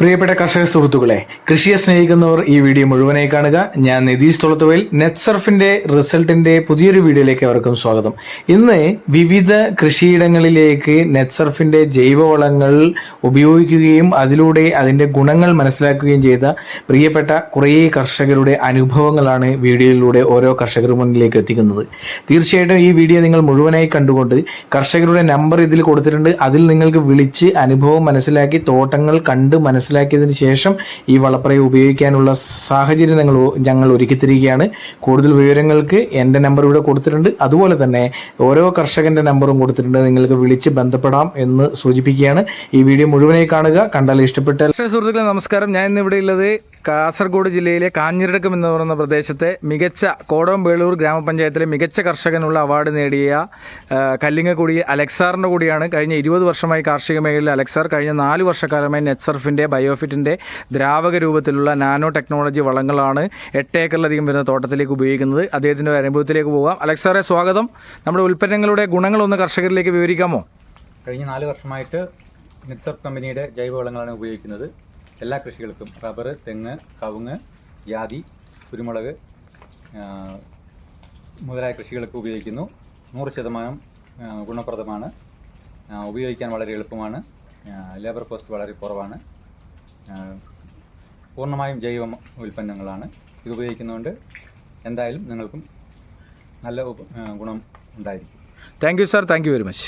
പ്രിയപ്പെട്ട കർഷക സുഹൃത്തുക്കളെ കൃഷിയെ സ്നേഹിക്കുന്നവർ ഈ വീഡിയോ മുഴുവനായി കാണുക. ഞാൻ നിതീഷ് തുളത്തുവയിൽ നെറ്റ്സർഫിന്റെ റിസൾട്ടിന്റെ പുതിയൊരു വീഡിയോയിലേക്ക് അവർക്കും സ്വാഗതം. ഇന്ന് വിവിധ കൃഷിയിടങ്ങളിലേക്ക് നെറ്റ്സർഫിന്റെ ജൈവവളങ്ങൾ ഉപയോഗിക്കുകയും അതിലൂടെ അതിന്റെ ഗുണങ്ങൾ മനസ്സിലാക്കുകയും ചെയ്ത പ്രിയപ്പെട്ട കുറേ കർഷകരുടെ അനുഭവങ്ങളാണ് വീഡിയോയിലൂടെ ഓരോ കർഷകർ മുന്നിലേക്ക് എത്തിക്കുന്നത്. തീർച്ചയായിട്ടും ഈ വീഡിയോ നിങ്ങൾ മുഴുവനായി കണ്ടുകൊണ്ട് കർഷകരുടെ നമ്പർ ഇതിൽ കൊടുത്തിട്ടുണ്ട്. അതിൽ നിങ്ങൾക്ക് വിളിച്ച് അനുഭവം മനസ്സിലാക്കി തോട്ടങ്ങൾ കണ്ട് മനസ്സിലാക്കിയതിന് ശേഷം ഈ വളപ്രയം ഉപയോഗിക്കാനുള്ള സാഹചര്യം ഞങ്ങൾ ഞങ്ങൾ ഒരുക്കി കൂടുതൽ വിവരങ്ങൾക്ക് എന്റെ നമ്പർ ഇവിടെ കൊടുത്തിട്ടുണ്ട്. അതുപോലെ തന്നെ ഓരോ കർഷകന്റെ നമ്പറും കൊടുത്തിട്ടുണ്ട്. നിങ്ങൾക്ക് വിളിച്ച് ബന്ധപ്പെടാം എന്ന് സൂചിപ്പിക്കുകയാണ്. ഈ വീഡിയോ മുഴുവനായി കാണുക. കണ്ടാൽ ഇഷ്ടപ്പെട്ട സുഹൃത്തുക്കളെ നമസ്കാരം. ഞാൻ ഇന്ന് ഇവിടെ ഉള്ളത് കാസർഗോഡ് ജില്ലയിലെ കാഞ്ഞിരടക്കം എന്ന് പറയുന്ന പ്രദേശത്തെ മികച്ച കോടം വേളൂർ ഗ്രാമപഞ്ചായത്തിലെ മികച്ച കർഷകനുള്ള അവാർഡ് നേടിയ കല്ലിങ്ങക്കുടി അലക്സാറിന്റെ കൂടിയാണ്. കഴിഞ്ഞ ഇരുപത് വർഷമായി കാർഷിക മേഖലയിൽ അലക്സാർ കഴിഞ്ഞ നാല് വർഷക്കാലമായി നെറ്റ്സർഫിന്റെ ബയോഫിറ്റിന്റെ ദ്രാവക രൂപത്തിലുള്ള നാനോ ടെക്നോളജി വളങ്ങളാണ് എട്ട് ഏക്കറിലധികം വരുന്ന തോട്ടത്തിലേക്ക് ഉപയോഗിക്കുന്നത്. അദ്ദേഹത്തിന്റെ അനുഭവത്തിലേക്ക് പോകാം. അലക്സാറെ സ്വാഗതം. നമ്മുടെ ഉൽപ്പന്നങ്ങളുടെ ഗുണങ്ങളൊന്ന് കർഷകരിലേക്ക് വിവരിക്കാമോ? കഴിഞ്ഞ നാല് വർഷമായിട്ട് നിക്സർ കമ്പനിയുടെ ജൈവവളങ്ങളാണ് ഉപയോഗിക്കുന്നത്. എല്ലാ കൃഷികൾക്കും റബ്ബർ തെങ്ങ് കവുങ്ങ് ജാതി കുരുമുളക് മുതലായ കൃഷികൾക്ക് ഉപയോഗിക്കുന്നു. നൂറ് ശതമാനം ഗുണപ്രദമാണ്. ഉപയോഗിക്കാൻ വളരെ എളുപ്പമാണ്. ലേബർ കോസ്റ്റ് വളരെ കുറവാണ്. പൂർണമായും ജൈവ ഉൽപ്പന്നങ്ങളാണ്. ഇത് ഉപയോഗിക്കുന്നതുകൊണ്ട് എന്തായാലും നിങ്ങൾക്കും നല്ല ഗുണം ഉണ്ടായിരിക്കും. Thank you sir thank you very much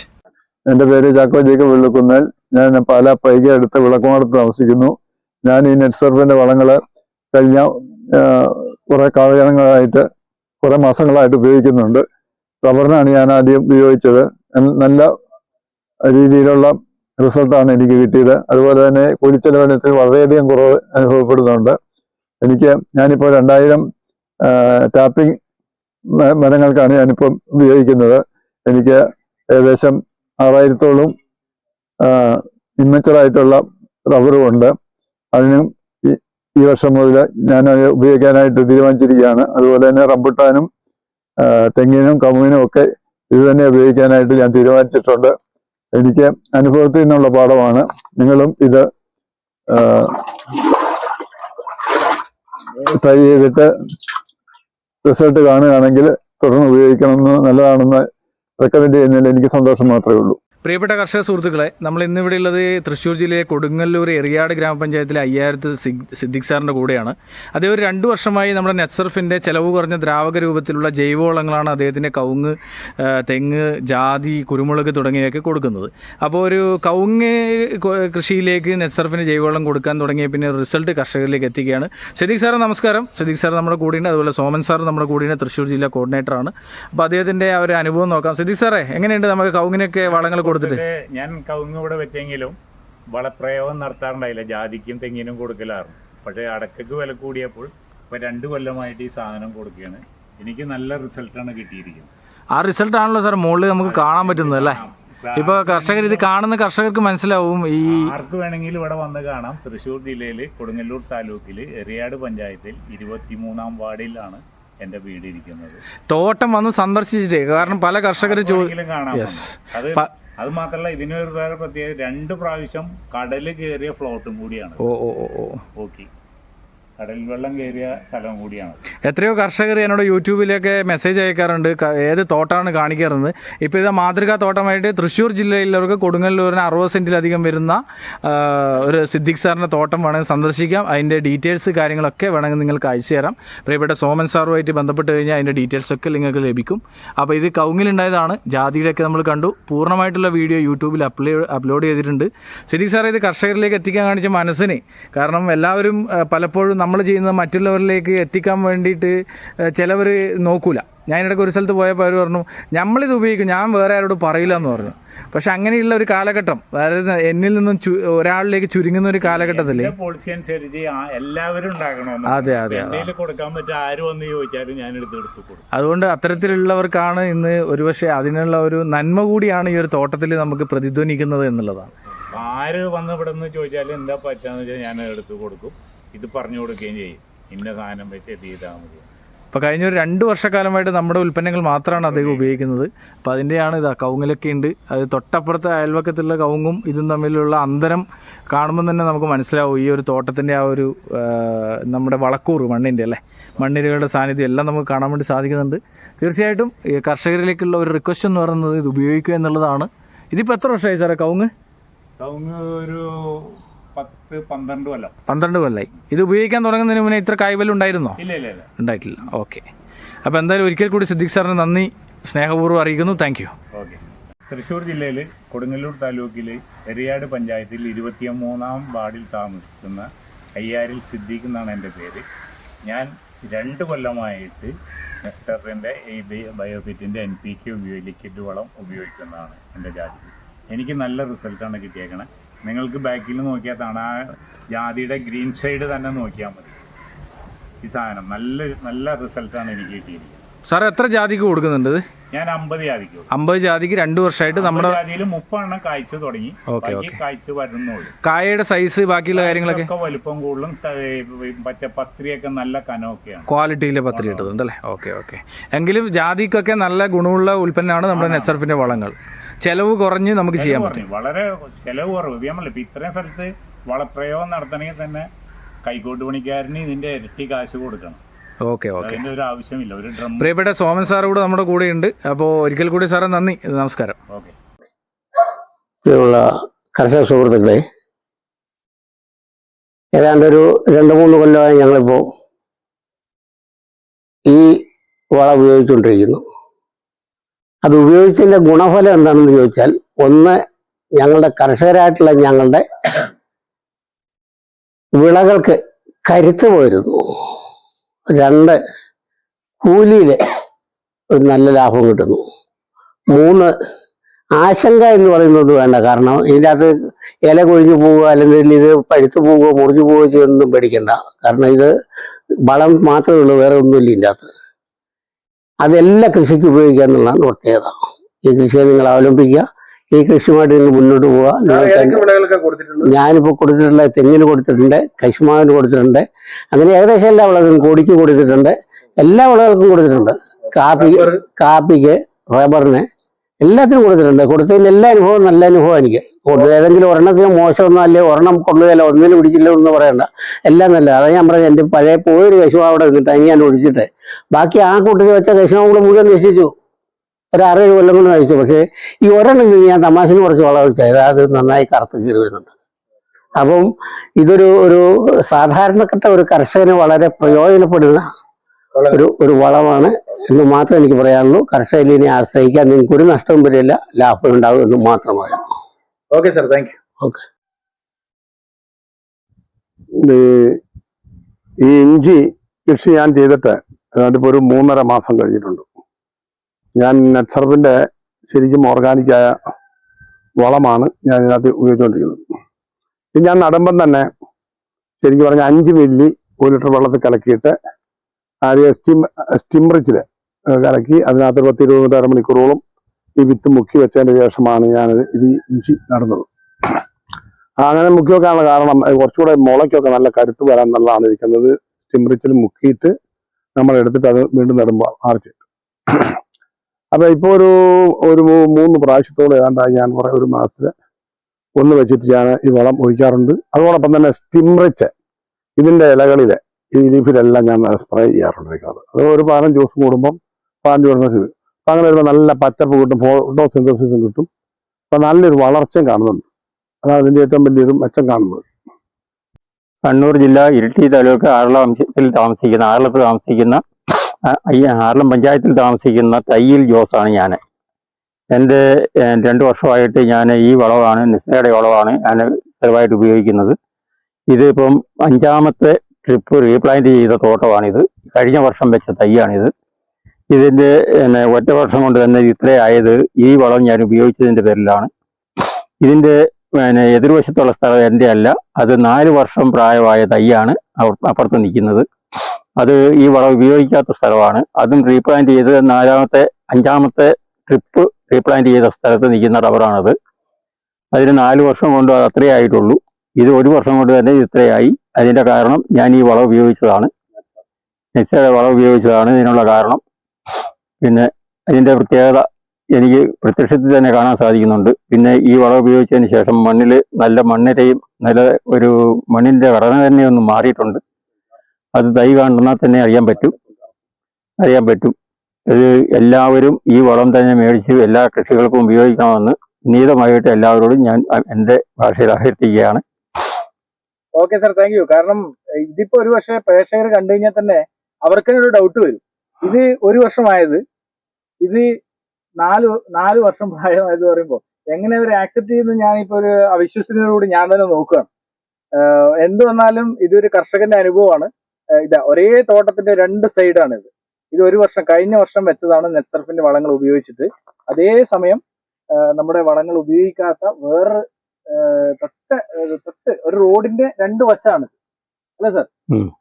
എന്റെ പേര് ചാക്കോ ജേക്കബ് വെള്ളുക്കുന്നേൽ. ഞാൻ പാല പൈക അടുത്ത് വിളക്കുമാടത്ത് താമസിക്കുന്നു. ഞാൻ ഈ നെറ്റ് സർഫിന്റെ വളങ്ങൾ കഴിഞ്ഞ കുറേ കുറെ കാലങ്ങളായിട്ട് കുറെ മാസങ്ങളായിട്ട് ഉപയോഗിക്കുന്നുണ്ട്. റബ്ബറിനാണ് ഞാൻ ആദ്യം ഉപയോഗിച്ചത്. നല്ല രീതിയിലുള്ള റിസൾട്ടാണ് എനിക്ക് കിട്ടിയത്. അതുപോലെ തന്നെ കൂലിച്ചെലവിനത്തിൽ വളരെയധികം കുറവ് അനുഭവപ്പെടുന്നുണ്ട്. എനിക്ക് ഞാനിപ്പോൾ രണ്ടായിരം ടാപ്പിംഗ് മരങ്ങൾക്കാണ് ഞാനിപ്പം ഉപയോഗിക്കുന്നത്. എനിക്ക് ഏകദേശം ആറായിരത്തോളം ഇമ്മച്ചറായിട്ടുള്ള റബ്ബറുമുണ്ട് അതിനും ഈ- വർഷം മുതൽ ഞാൻ ഉപയോഗിക്കാനായിട്ട് തീരുമാനിച്ചിരിക്കുകയാണ്. അതുപോലെ തന്നെ റംബുട്ടാനും തെങ്ങിനും കമ്മിനും ഒക്കെ ഇത് തന്നെ ഉപയോഗിക്കാനായിട്ട് ഞാൻ തീരുമാനിച്ചിട്ടുണ്ട്. എനിക്ക് അനുഭവത്തിൽ നിന്നുള്ള പാഠമാണ്. നിങ്ങളും ഇത് ട്രൈ ചെയ്തിട്ട് റിസൾട്ട് കാണുകയാണെങ്കിൽ തുടർന്ന് ഉപയോഗിക്കണമെന്ന് നല്ലതാണെന്ന് റെക്കമെൻഡ് ചെയ്യുന്നതിൽ എനിക്ക് സന്തോഷം മാത്രമേ ഉള്ളൂ. പ്രിയപ്പെട്ട കർഷക സുഹൃത്തുക്കളെ നമ്മൾ ഇന്നിവിടെ ഉള്ളത് തൃശ്ശൂർ ജില്ലയിലെ കൊടുങ്ങല്ലൂർ എറിയാട് ഗ്രാമപഞ്ചായത്തിലെ അയ്യായിരത്ത് സിദ്ദിഖ് സാറിന്റെ കൂടെയാണ്. അതേ ഒരു രണ്ട് വർഷമായി നമ്മുടെ നെറ്റ്സർഫിന്റെ ചിലവ് കുറഞ്ഞ ദ്രാവക രൂപത്തിലുള്ള ജൈവവളങ്ങളാണ് അദ്ദേഹത്തിന്റെ കവുങ്ങ് തെങ്ങ് ജാതി കുരുമുളക് തുടങ്ങിയവയൊക്കെ കൊടുക്കുന്നത്. അപ്പോൾ ഒരു കവുങ്ങ് കൃഷിയിലേക്ക് നെറ്റ്സർഫിന് ജൈവവളം കൊടുക്കാൻ തുടങ്ങിയ പിന്നെ റിസൾട്ട് കർഷകരിലേക്ക് എത്തിക്കുകയാണ്. സിദ്ദിഖ് സാറ് നമസ്കാരം. സിദ്ദിഖ് സാർ നമ്മുടെ കൂടെയുണ്ട്. അതുപോലെ സോമൻ സാർ നമ്മുടെ കൂടെയുണ്ട്. തൃശ്ശൂർ ജില്ലാ കോർഡിനേറ്ററാണ്. അപ്പോൾ അദ്ദേഹത്തിന്റെ ആ ഒരു അനുഭവം നോക്കാം. സിദ്ദിഖ് സാറേ എങ്ങനെയുണ്ട് നമുക്ക് കവുങ്ങിനൊക്കെ വളങ്ങൾ കൊടുത്തിട്ട്? ഞാൻ കവുങ്ങ് ഇവിടെ വെച്ചെങ്കിലും വളപ്രയോഗം നടത്താറുണ്ടായില്ല. ജാതിക്കും തെങ്ങിനും കൊടുക്കലായിരുന്നു. പക്ഷേ അടക്കക്ക് വില കൂടിയപ്പോൾ ഇപ്പൊ രണ്ട് കൊല്ലമായിട്ട് ഈ സാധനം കൊടുക്കുകയാണ്. എനിക്ക് നല്ല റിസൾട്ടാണ് കിട്ടിയിരിക്കുന്നത്. ആ റിസൾട്ട് ആണല്ലോ സാർ മുകളിൽ നമുക്ക് കാണാൻ പറ്റുന്നത് അല്ലേ? ഇപ്പൊ കർഷകർ ഇത് കാണുന്ന കർഷകർക്ക് മനസ്സിലാവും ഈ ആർക്ക് വേണമെങ്കിലും ഇവിടെ വന്ന് കാണാം. തൃശ്ശൂർ ജില്ലയിൽ കൊടുങ്ങല്ലൂർ താലൂക്കിൽ എറിയാട് പഞ്ചായത്തിൽ ഇരുപത്തിമൂന്നാം വാർഡിലാണ് എന്റെ വീട് ഇരിക്കുന്നത്. തോട്ടം വന്ന് സന്ദർശിച്ചിട്ടേ. കാരണം പല കർഷകർ ചോദിക്കലും കാണാം അത് അത് മാത്രമല്ല ഇതിനൊരു വേറെ പ്രത്യേകത രണ്ട് പ്രാവശ്യം കടൽ കയറിയ ഫ്ലോട്ടും കൂടിയാണ്. ഓ ഓ ഓ ഓ. ഓക്കെ. കടൽ വെള്ളം കയറിയ സ്ഥലം കൂടിയാണ്. എത്രയോ കർഷകർ എന്നോട് യൂട്യൂബിലൊക്കെ മെസ്സേജ് അയക്കാറുണ്ട്. ഏത് തോട്ടമാണ് കാണിക്കാറുന്നത്. ഇപ്പോൾ ഇത് മാതൃകാ തോട്ടമായിട്ട് തൃശ്ശൂർ ജില്ലയിലുള്ളവർക്ക് കൊടുങ്ങല്ലൂരിന് അറുപത് സെന്റിലധികം വരുന്ന ഒരു സിദ്ദിഖ് സാറിന്റെ തോട്ടം വേണമെങ്കിൽ സന്ദർശിക്കാം. അതിന്റെ ഡീറ്റെയിൽസ് കാര്യങ്ങളൊക്കെ വേണമെങ്കിൽ നിങ്ങൾക്ക് അയച്ചു തരാം. പ്രിയപ്പെട്ട സോമൻ സാറുമായിട്ട് ബന്ധപ്പെട്ട് കഴിഞ്ഞാൽ അതിന്റെ ഡീറ്റെയിൽസ് ഒക്കെ നിങ്ങൾക്ക് ലഭിക്കും. അപ്പോൾ ഇത് കൗങ്ങിലുണ്ടായതാണ്. ജാതിയുടെയൊക്കെ നമ്മൾ കണ്ടു. പൂർണമായിട്ടുള്ള വീഡിയോ യൂട്യൂബിൽ അപ്ലോഡ് അപ്ലോഡ് ചെയ്തിട്ടുണ്ട്. സിദ്ദിഖ് സാറേ ഇത് കർഷകരിലേക്ക് എത്തിക്കാൻ കാണിച്ച മനസ്സിനെ കാരണം എല്ലാവരും പലപ്പോഴും നമ്മൾ ചെയ്യുന്നത് മറ്റുള്ളവരിലേക്ക് എത്തിക്കാൻ വേണ്ടിയിട്ട് ചിലവർ നോക്കൂല. ഞാൻ ഇടയ്ക്ക് ഒരു സ്ഥലത്ത് പോയപ്പോൾ അവർ പറഞ്ഞു നമ്മളിത് ഉപയോഗിക്കും ഞാൻ വേറെ ആരോട് പറയില്ല എന്ന് പറഞ്ഞു. പക്ഷെ അങ്ങനെയുള്ള ഒരു കാലഘട്ടം അതായത് എന്നിൽ നിന്നും ഒരാളിലേക്ക് ചുരുങ്ങുന്ന ഒരു കാലഘട്ടത്തിൽ പോളിസി അനുസരിച്ച് എല്ലാവരും അതെ, അതെ, കൊടുക്കാൻ പറ്റും ആര് വന്ന് ചോദിച്ചാലും ഞാൻ എടുത്ത് എടുത്ത് കൊടുക്കും. അതുകൊണ്ട് അത്തരത്തിലുള്ളവർക്കാണ് ഇന്ന് ഒരുപക്ഷെ അതിനുള്ള ഒരു നന്മ കൂടിയാണ് ഈ ഒരു തോട്ടത്തിൽ നമുക്ക് പ്രതിധ്വനിക്കുന്നത് എന്നുള്ളതാണ്. ആര് വന്ന് ഇവിടെ നിന്ന് ചോദിച്ചാലും എന്താ പറ്റാന്ന് വെച്ചാൽ ഞാൻ എടുത്ത് കൊടുക്കും. ഇത് പറഞ്ഞു കൊടുക്കുകയും ചെയ്യും. ഇന്ന സാധനം വെച്ച് ഇത് ചെയ്താൽ മതി. അപ്പോൾ കഴിഞ്ഞ ഒരു രണ്ട് വർഷക്കാലമായിട്ട് നമ്മുടെ ഉൽപ്പന്നങ്ങൾ മാത്രമാണ് അദ്ദേഹം ഉപയോഗിക്കുന്നത്. അപ്പോൾ അതിന്റെയാണ് ഇതാ കവുങ്ങിലൊക്കെ ഉണ്ട്. അത് തൊട്ടപ്പുറത്തെ അയൽവക്കത്തുള്ള കവുങ്ങും ഇതും തമ്മിലുള്ള അന്തരം കാണുമ്പോൾ തന്നെ നമുക്ക് മനസ്സിലാവും ഈ ഒരു തോട്ടത്തിന്റെ ആ ഒരു നമ്മുടെ വളക്കൂറ് മണ്ണിന്റെ അല്ലേ? മണ്ണിരകളുടെ സാന്നിധ്യം എല്ലാം നമുക്ക് കാണാൻ വേണ്ടി സാധിക്കുന്നുണ്ട്. തീർച്ചയായിട്ടും കർഷകരിലേക്കുള്ള ഒരു റിക്വസ്റ്റ് എന്ന് പറയുന്നത് ഇത് ഉപയോഗിക്കുക എന്നുള്ളതാണ്. ഇതിപ്പോൾ എത്ര വർഷമായി സാറേ കവുങ്ങ്? കവുങ്ങ് ഒരു പന്ത്രണ്ട് കൊല്ലം. പന്ത്രണ്ട് കൊല്ലമായി ഇത് ഉപയോഗിക്കാൻ തുടങ്ങുന്നതിന് മുന്നേ ഇത്ര കായ്വല്ലം ഉണ്ടായിരുന്നോ? ഇല്ല ഇല്ല ഇല്ല. ഉണ്ടായിട്ടില്ല. ഓക്കെ. അപ്പോൾ എന്തായാലും ഒരിക്കൽ കൂടി സിദ്ദിഖ് സാറിന് നന്ദി. സ്നേഹപൂർവം അറിയിക്കുന്നു. Thank you. ഓക്കെ. തൃശ്ശൂർ ജില്ലയിൽ കൊടുങ്ങല്ലൂർ താലൂക്കിലെ എറിയാട് പഞ്ചായത്തിൽ ഇരുപത്തിമൂന്നാം വാർഡിൽ താമസിക്കുന്ന അയ്യാരിൽ സിദ്ദീഖ് എന്നാണ് എന്റെ പേര്. ഞാൻ രണ്ട് കൊല്ലമായിട്ട് നെസ്റ്ററിന്റെ ഈ ബയോഫിറ്റിന്റെ എൻ പി കെ വളം ഉപയോഗിക്കുന്നതാണ് എന്റെ ജാതി. എനിക്ക് നല്ല റിസൾട്ടാണ് കിട്ടിയേക്കണേ. നിങ്ങൾക്ക് ബാക്കിൽ നോക്കിയാൽ കാണാം ആ ജാതിയുടെ ഗ്രീൻ ഷെയ്ഡ് തന്നെ നോക്കിയാൽ മതി. ഈ സാധനം. നല്ല നല്ല റിസൾട്ടാണ് എനിക്ക് കിട്ടിയിരിക്കുന്നത്. സാർ എത്ര ജാതിക്ക് കൊടുക്കുന്നുണ്ട് ഇത്? ഞാൻ അമ്പത് ജാതിക്ക് അമ്പത് ജാതിക്ക് രണ്ടു വർഷമായിട്ട് നമ്മുടെ ജാതിയിൽ മുപ്പെണ്ണം കായ്ച്ചു തുടങ്ങി. ഓക്കെ, കായ്ച്ചു വരുന്നുള്ളൂ. കായയുടെ സൈസ് ബാക്കിയുള്ള കാര്യങ്ങളൊക്കെ? വലുപ്പം കൂടുതലും മറ്റേ പത്രിയൊക്കെ നല്ല കനമൊക്കെയാണ്. ക്വാളിറ്റിയിലെ പത്രി ഇട്ടതുണ്ട് അല്ലേ? Okay okay. എങ്കിലും ജാതിക്കൊക്കെ നല്ല ഗുണമുള്ള ഉൽപ്പന്നമാണ് നമ്മുടെ നെസർഫിന്റെ വളങ്ങൾ. ചെലവ് കുറഞ്ഞ് നമുക്ക് ചെയ്യാൻ പറ്റും. വളരെ ചെലവ് കുറവ്. ഇപ്പൊ ഇത്രയും സ്ഥലത്ത് വളപ്രയോഗം നടത്തണമെങ്കിൽ തന്നെ കൈക്കോട്ട് പണിക്കാരന് ഇതിന്റെ ഇരട്ടി കാശ് കൊടുക്കണം. Okay okay. അതിന്റെ ഒരു ആവശ്യമില്ല ഒരു ഡ്രം പ്രിയപ്പെട്ട സോമൻ സാർ കൂടെ നമ്മുടെ കൂടെ ഉണ്ട്. അപ്പോൾ ഒരിക്കൽ കൂടി സാറേ നന്ദി. നമസ്കാരം. ഓക്കെ. കർഷക സുഹൃത്തുക്കളെ ഏതാണ്ട് ഒരു രണ്ട് മൂന്ന് കൊല്ലമായി ഞങ്ങളിപ്പോൾ ഈ വളം ഉപയോഗിച്ചുകൊണ്ടിരിക്കുന്നു. അത് ഉപയോഗിച്ചതിന്റെ ഗുണഫലം എന്താണെന്ന് ചോദിച്ചാൽ ഒന്ന് ഞങ്ങളുടെ കർഷകരായിട്ടുള്ള ഞങ്ങളുടെ വിളകൾക്ക് കരുത്ത് പോയിരുന്നു രണ്ട് കൂലിയിൽ ഒരു നല്ല ലാഭം കിട്ടുന്നു. മൂന്ന് ആശങ്ക എന്ന് പറയുന്നത് വേണ്ട. കാരണം ഇതിന്റെ അകത്ത് ഇല കൊഴിഞ്ഞു പോവുക അല്ലെങ്കിൽ ഇത് പഴുത്തു പോവുകയോ മുറിഞ്ഞു പോവുകയോ ചെയ്യുന്നൊന്നും പേടിക്കണ്ട. കാരണം ഇത് വളം മാത്രമേ ഉള്ളൂ വേറെ ഒന്നുമില്ല ഇതിന്റെ അകത്ത് അതെല്ലാം കൃഷിക്ക് ഉപയോഗിക്കുക എന്നുള്ളതാണ് പ്രത്യേകത. ഈ കൃഷിയെ നിങ്ങൾ അവലംബിക്കുക. ഈ കൃഷിയുമായിട്ട് നിങ്ങൾ മുന്നോട്ട് പോവുക ഞാനിപ്പോൾ കൊടുത്തിട്ടുള്ള തെങ്ങിന് കൊടുത്തിട്ടുണ്ട് കശുമാവിന് കൊടുത്തിട്ടുണ്ട്. അങ്ങനെ ഏകദേശം എല്ലാ വിളകൾക്കും കൊടിക്ക് കൊടുത്തിട്ടുണ്ട്. എല്ലാ വിളകൾക്കും കൊടുത്തിട്ടുണ്ട്. കാപ്പി കാപ്പിക്ക് റബ്ബറിന് എല്ലാത്തിനും കൊടുത്തിട്ടുണ്ട്. കൊടുത്തതിന് എല്ലാ അനുഭവവും നല്ല അനുഭവം എനിക്ക്. കൊടുത്തത് ഏതെങ്കിലും ഒരെണ്ണത്തിന് മോശമൊന്നും അല്ലേ ഒരെണ്ണം കൊള്ളുകയില്ല ഒന്നിനും പിടിച്ചില്ല എന്ന് പറയണ്ട. എല്ലാം നല്ല അതാ ഞാൻ പറഞ്ഞത് എന്റെ പഴയ പോയൊരു കശുവ അവിടെ നിന്നിട്ട് ഞാൻ ഒഴിച്ചിട്ട്. ബാക്കി ആ കൂട്ടത്തിൽ വെച്ച കശുമാവ് കൂടെ മുഴുവൻ നശിച്ചു. ഒരു ആറേഴ് കൊല്ലം കൊണ്ട് നശിച്ചു പക്ഷേ ഈ ഒരെണ്ണം ഞാൻ തമാശന് കുറച്ച് വളം ഒഴിച്ചത് അത് നന്നായി കറുത്ത് കീറി വരുന്നുണ്ട് അപ്പം ഇതൊരു ഒരു സാധാരണപ്പെട്ട ഒരു കർഷകന് വളരെ പ്രയോജനപ്പെടുന്ന ഒരു ഒരു വളമാണ് എന്ന് മാത്രം എനിക്ക് പറയാനുള്ളൂ. കർഷകനെ ഇനി ആശ്രയിക്കാൻ നിങ്ങൾക്ക് ഒരു നഷ്ടവും വരില്ല. ലാഭം ഉണ്ടാകും എന്ന് മാത്രമാണ് ഓക്കെ സാർ താങ്ക് യു ഈ ഈ ഇഞ്ചി കൃഷി ഞാൻ ചെയ്തിട്ട് ഏതാണ്ട് ഇപ്പോൾ ഒരു മൂന്നര മാസം കഴിഞ്ഞിട്ടുണ്ട്. ഞാൻ നെറ്റ്സർഫിന്റെ ശരിക്കും ഓർഗാനിക്കായ വളമാണ് ഞാൻ ഇതിനകത്ത് ഉപയോഗിച്ചുകൊണ്ടിരിക്കുന്നത്. ഇത് ഞാൻ നടുമ്പം തന്നെ ശരിക്കും പറഞ്ഞാൽ അഞ്ച് മില്ലി ഒരു ലിറ്റർ വെള്ളത്തിൽ കലക്കിയിട്ട് ആദ്യം സ്റ്റിം സ്റ്റീംറിച്ചിൽ കലക്കി അതിനകത്ത് പത്ത് ഇരുപത് അരമണിക്കൂറോളം ഈ വിത്ത് മുക്കി വെച്ചതിന് ശേഷമാണ് ഞാൻ ഇത് ഇഞ്ചി നടുന്നത്. അങ്ങനെ മുക്കി വെക്കാനുള്ള കാരണം കുറച്ചുകൂടെ മുളയ്ക്കൊക്കെ നല്ല കരുത്ത് വരാൻ നല്ലതാണ് ഇരിക്കുന്നത്. സ്റ്റിംബ്രിച്ചിൽ മുക്കിയിട്ട് നമ്മൾ എടുത്തിട്ട് അത് വീണ്ടും നടുമ്പോൾ ആർച്ച് അപ്പൊ ഇപ്പോ ഒരു ഒരു മൂന്ന് പ്രാവശ്യത്തോളം ഏതാണ്ടായി ഞാൻ കുറെ ഒരു മാസത്തിൽ ഒന്ന് വെച്ചിട്ട് ഞാൻ ഈ വളം ഒഴിക്കാറുണ്ട്. അതോടൊപ്പം തന്നെ സ്റ്റിംറിച്ച് ഇതിന്റെ ഇലകളിൽ ഈ ലീഫിലെല്ലാം ഞാൻ സ്പ്രേ ചെയ്യാറുണ്ട് ഇരിക്കുന്നത്. അത് ഒരു പതിനഞ്ച് ദിവസം കൂടുമ്പം പതിനഞ്ച് ദിവസം ഇത് അപ്പം അങ്ങനെ വരുമ്പോൾ നല്ല പച്ചപ്പ് കിട്ടും ഫോട്ടോ സിന്തസിസും കിട്ടും. അപ്പൊ നല്ലൊരു വളർച്ചയും കാണുന്നുണ്ട്. അതാണ് അതിന്റെ ഏറ്റവും വലിയൊരു മെച്ചം കാണുന്നത്. കണ്ണൂർ ജില്ല ഇരിട്ടി താലൂക്ക് ആറളത്തിൽ താമസിക്കുന്ന ആറളത്ത് താമസിക്കുന്ന ആറളം പഞ്ചായത്തിൽ താമസിക്കുന്ന തയ്യിൽ ജോസാണ് ഞാൻ. എന്റെ രണ്ട് വർഷമായിട്ട് ഞാൻ ഈ വളമാണ് നിസ്സയുടെ വളമാണ് ഞാൻ സ്ഥിരമായിട്ട് ഉപയോഗിക്കുന്നത്. ഇതിപ്പം അഞ്ചാമത്തെ ട്രിപ്പ് റീപ്ലാന്റ് ചെയ്ത തോട്ടമാണിത്. കഴിഞ്ഞ വർഷം വെച്ച തയ്യാണിത്. ഇതിന്റെ ഒറ്റ വർഷം കൊണ്ട് തന്നെ ഇത് ഇത്രയായത് ഈ വളം ഞാൻ ഉപയോഗിച്ചതിന്റെ പേരിലാണ്. ഇതിന്റെ പിന്നെ എതിർവശത്തുള്ള സ്ഥലം എന്റെ അല്ല. അത് നാല് വർഷം പ്രായമായ തയ്യാണ് അപ്പുറത്ത് നിൽക്കുന്നത്. അത് ഈ വളം ഉപയോഗിക്കാത്ത സ്ഥലമാണ്. അതും റീപ്ലാന്റ് ചെയ്ത് നാലാമത്തെ അഞ്ചാമത്തെ ട്രിപ്പ് റീപ്ലാന്റ് ചെയ്ത സ്ഥലത്ത് നിൽക്കുന്ന റബ്ബറാണത്. അതിന് നാല് വർഷം കൊണ്ട് അത് അത്രേ ആയിട്ടുള്ളൂ. ഇത് ഒരു വർഷം കൊണ്ട് തന്നെ ഇത്രയായി. അതിന്റെ കാരണം ഞാൻ ഈ വളം ഉപയോഗിച്ചതാണ്. നിശ്ചയ വളം ഉപയോഗിച്ചതാണ് ഇതിനുള്ള കാരണം. പിന്നെ അതിന്റെ പ്രത്യേകത എനിക്ക് പ്രത്യക്ഷത്തിൽ തന്നെ കാണാൻ സാധിക്കുന്നുണ്ട്. പിന്നെ ഈ വളം ഉപയോഗിച്ചതിന് ശേഷം മണ്ണിൽ നല്ല മണ്ണിരയും നല്ല ഒരു മണ്ണിന്റെ ഘടന തന്നെ ഒന്ന് മാറിയിട്ടുണ്ട്. അത് തൈ കാണുന്നാൽ തന്നെ അറിയാൻ പറ്റും. അറിയാൻ പറ്റും. ഇത് എല്ലാവരും ഈ വളം തന്നെ മേടിച്ച് എല്ലാ കൃഷികൾക്കും ഉപയോഗിക്കണമെന്ന് നീതമായിട്ട് എല്ലാവരോടും ഞാൻ എന്റെ ഭാഷയിൽ അഭ്യർത്ഥിക്കുകയാണ്. ഓക്കെ സാർ താങ്ക് യു കാരണം ഇതിപ്പോ ഒരു പക്ഷേ പ്രേക്ഷകർ കണ്ടു കഴിഞ്ഞാൽ തന്നെ അവർക്ക് ഒരു ഡൗട്ട് വരും. ഇത് ഒരു വർഷമായത്. ഇത് നാല് നാല് വർഷം പ്രായമായത് പറയുമ്പോൾ എങ്ങനെ അവർ ആക്സെപ്റ്റ് ചെയ്യുന്നു ഞാൻ ഇപ്പൊ ഒരു അവിശ്വസനീയതയോട് ഞാൻ തന്നെ നോക്കുകയാണ്. എന്ത് വന്നാലും ഇതൊരു കർഷകന്റെ അനുഭവമാണ്. ഇതാ ഒരേ തോട്ടത്തിന്റെ രണ്ട് സൈഡാണ് ഇത് ഇത് ഒരു വർഷം കഴിഞ്ഞ വർഷം വെച്ചതാണ് നെറ്റ്സർഫിന്റെ വളങ്ങൾ ഉപയോഗിച്ചിട്ട്. അതേ സമയം നമ്മുടെ വളങ്ങൾ ഉപയോഗിക്കാത്ത വേറെ തൊട്ട് തൊട്ട് ഒരു റോഡിന്റെ രണ്ട് വശമാണ് അല്ലേ സാർ.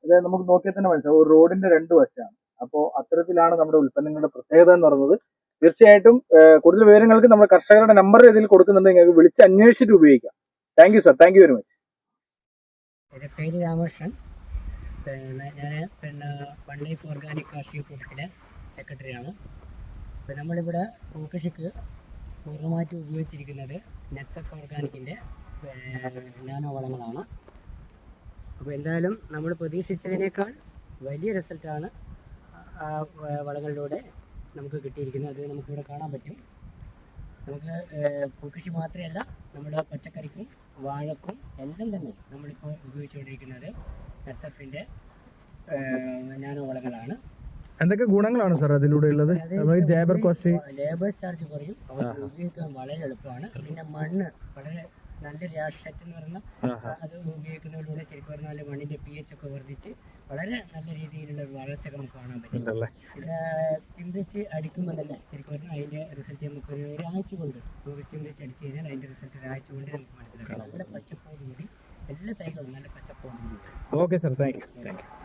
ഇത് നമുക്ക് നോക്കിയാൽ തന്നെ മനസ്സിലാവും. ഒരു റോഡിന്റെ രണ്ട് വശമാണ്. അപ്പോൾ അത്തരത്തിലാണ് നമ്മുടെ ഉൽപ്പന്നങ്ങളുടെ പ്രത്യേകത എന്ന് പറയുന്നത്. തീർച്ചയായിട്ടും കൂടുതൽ വിവരങ്ങൾക്ക് നമ്മുടെ കർഷകരുടെ നമ്പർ ഇതിൽ കൊടുക്കുന്നുണ്ട്. നിങ്ങൾക്ക് വിളിച്ച് അന്വേഷിച്ചിട്ട് ഉപയോഗിക്കാം. Thank you sir. Thank you very much. എന്റെ പേര് രാമകൃഷ്ണൻ. പിന്നെ ഞാൻ പിന്നെ വൺ ലൈഫ് ഓർഗാനിക് കാർഷിക കൂട്ടത്തിലെ സെക്രട്ടറിയാണ് അപ്പോൾ നമ്മളിവിടെ പൂക്കൃഷിക്ക് പൂർണമായിട്ട് ഉപയോഗിച്ചിരിക്കുന്നത് നെറ്റ്സഫ് ഓർഗാനിക്കിന്റെ നാനോ വളങ്ങളാണ്. അപ്പോൾ എന്തായാലും നമ്മൾ പ്രതീക്ഷിച്ചതിനേക്കാൾ വലിയ റിസൾട്ടാണ് ആ വളങ്ങളിലൂടെ നമുക്ക് കിട്ടിയിരിക്കുന്നത്. അത് നമുക്കിവിടെ കാണാൻ പറ്റും. നമുക്ക് പൂക്കൃഷി മാത്രമല്ല നമ്മുടെ പച്ചക്കറിക്കും വാഴക്കും എല്ലാം തന്നെ നമ്മളിപ്പോൾ ഉപയോഗിച്ചുകൊണ്ടിരിക്കുന്നത്. എസ് എഫിന്റെ നാനോ എന്തൊക്കെ ഗുണങ്ങളാണ് സാർ അതിലൂടെ ഉള്ളത്? ലേബർ കോസ്റ്റ് ലേബർ ചാർജ് കുറയും. ഉപയോഗിക്കാൻ വളരെ എളുപ്പമാണ്. പിന്നെ മണ്ണ് വളരെ നല്ല രാഷ്ട്രറ്റ് എന്ന് പറഞ്ഞാൽ അത് ഉപയോഗിക്കുന്നതിലൂടെ ശരിക്കും പറഞ്ഞാൽ മണ്ണിന്റെ പി എച്ച് ഒക്കെ വർദ്ധിച്ച് വളരെ നല്ല രീതിയിലുള്ള ഒരു വളർച്ച നമുക്ക് കാണാൻ പറ്റും. ചിന്തിച്ച് അടിക്കുമ്പോൾ തന്നെ ശരിക്കും പറഞ്ഞാൽ അതിന്റെ റിസൾട്ട് നമുക്ക് ഒരു ഒരാഴ്ച കൊണ്ട് ടൂറിസ്റ്റ് ചിന്തിച്ച് അടിച്ചു കഴിഞ്ഞാൽ അതിന്റെ റിസൾട്ട് ഒരാഴ്ച കൊണ്ട് നമുക്ക് മനസ്സിലാക്കാം. നല്ല പച്ചപ്പോടുകൂടി എല്ലാ തൈകളും നല്ല പച്ചപ്പോടുകൂടി okay sir thank you thank you